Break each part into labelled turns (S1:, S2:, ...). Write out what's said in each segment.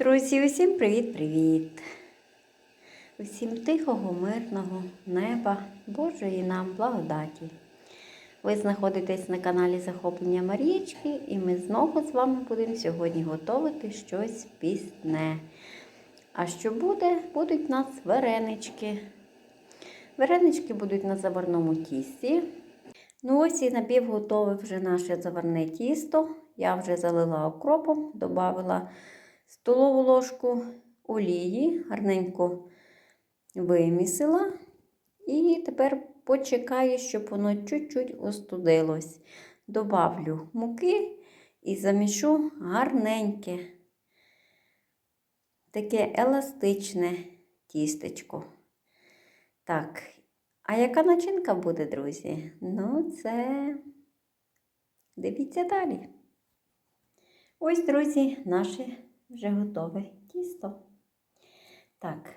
S1: Друзі, усім привіт-привіт! Усім тихого, мирного неба, Божої нам благодаті. Ви знаходитесь на каналі Захоплення Марічки, і ми знову з вами будемо сьогодні готувати щось пісне. А що буде? Будуть у нас варенички. Варенички будуть на заварному тісті. Ну ось і напівготове вже наше заварне тісто. Я вже залила окропом, додала столову ложку олії, гарненько вимісила. І тепер почекаю, щоб воно чуть-чуть остудилось. Добавлю муки і замішу гарненьке, таке еластичне тістечко. Так, а яка начинка буде, друзі? Ну, це дивіться далі. Ось, друзі, наше вже готове тісто. Так,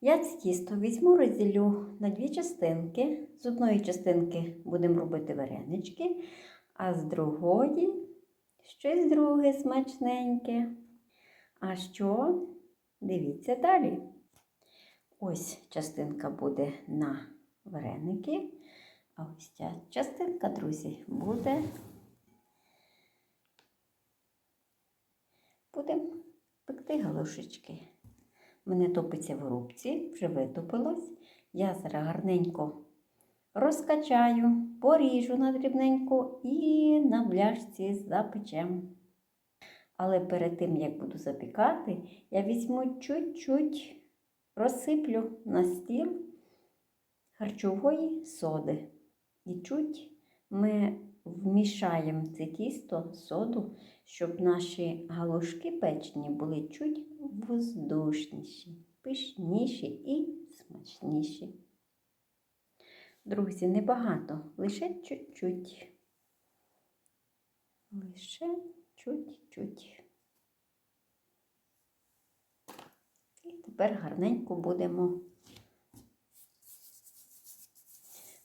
S1: я це тісто візьму, розділю на дві частинки. З одної частинки будемо робити варенички, а з другої щось друге смачненьке. А що? Дивіться далі. Ось частинка буде на вареники, а ось ця частинка, друзі, буде. Будемо пекти галушечки. Мене топиться в рубці, вже витопилось. Я зараз гарненько розкачаю, поріжу на дрібненько і на бляшці запечем. Але перед тим, як буду запікати, я візьму чуть-чуть розсиплю на стіл харчової соди. І чуть ми вмішаємо це тісто, соду, щоб наші галушки печені були чуть воздушніші, пишніші і смачніші. Друзі, небагато, лише чуть-чуть. Лише чуть-чуть. І тепер гарненько будемо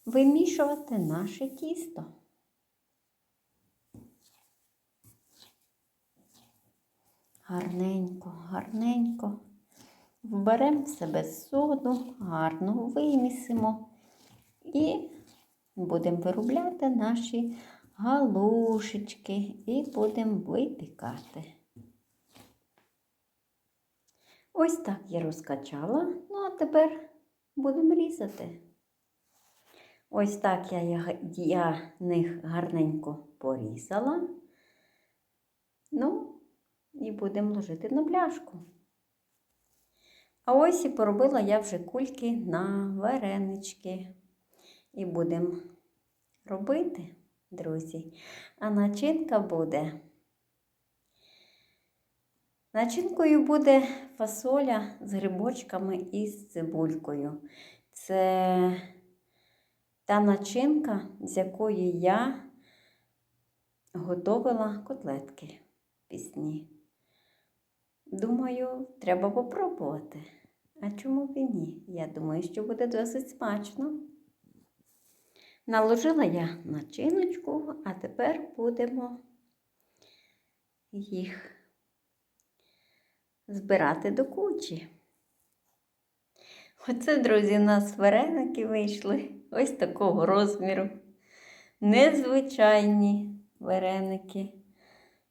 S1: вимішувати наше тісто. Гарненько, гарненько. Вберемо себе соду, гарно вимісимо і будемо виробляти наші галушечки і будемо випікати. Ось так я розкачала, ну а тепер будемо різати. Ось так я, я, я них гарненько порізала. Ну, і будемо ложити на пляшку. А ось і поробила я вже кульки на варенички. І будемо робити, друзі. А начинка буде. Начинкою буде фасоля з грибочками і з цибулькою. Це та начинка, з якої я готувала котлетки пісні. Думаю, треба попробувати. А чому б і ні? Я думаю, що буде досить смачно. Наложила я начиночку, а тепер будемо їх збирати до кучі. Оце, друзі, у нас вареники вийшли ось такого розміру. Незвичайні вареники.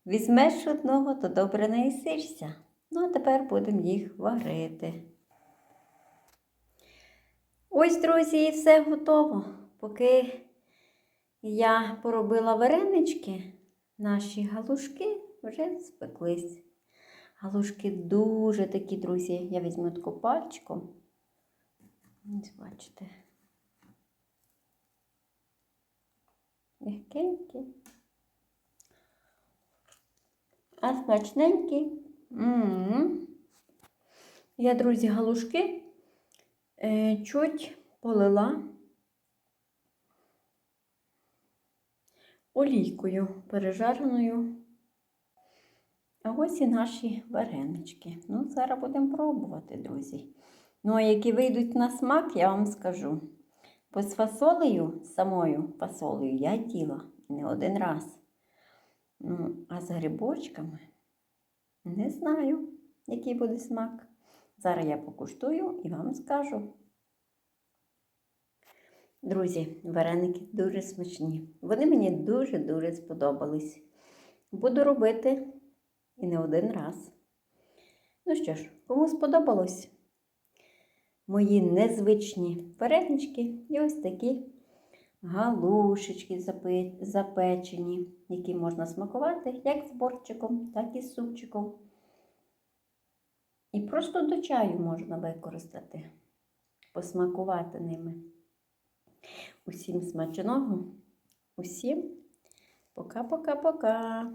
S1: Візьмеш одного, то добре наїсишся. Ну, а тепер будемо їх варити. Ось, друзі, і все готово. Поки я поробила варенички, наші галушки вже спеклись. Галушки дуже такі, друзі. Я візьму таку пальчиком. Ось бачите. Мягкенькі. А смачненькі. М-м-м. Я, друзі, галушки е, чуть полила олійкою пережареною. А ось і наші варенички. Ну, зараз будемо пробувати, друзі. Ну, а які вийдуть на смак, я вам скажу. Бо з фасолею, самою фасолею я їла не один раз. Ну, а з грибочками не знаю. який буде смак. Зараз я покуштую і вам скажу. Друзі, вареники дуже смачні. Вони мені дуже-дуже сподобались. Буду робити і не один раз. Ну що ж, кому сподобалось? Мої незвичні варенички і ось такі галушечки запечені, які можна смакувати як з борчиком, так і з супчиком. І просто до чаю можна використати, посмакувати ними. Усім смачного, усім пока-пока-пока.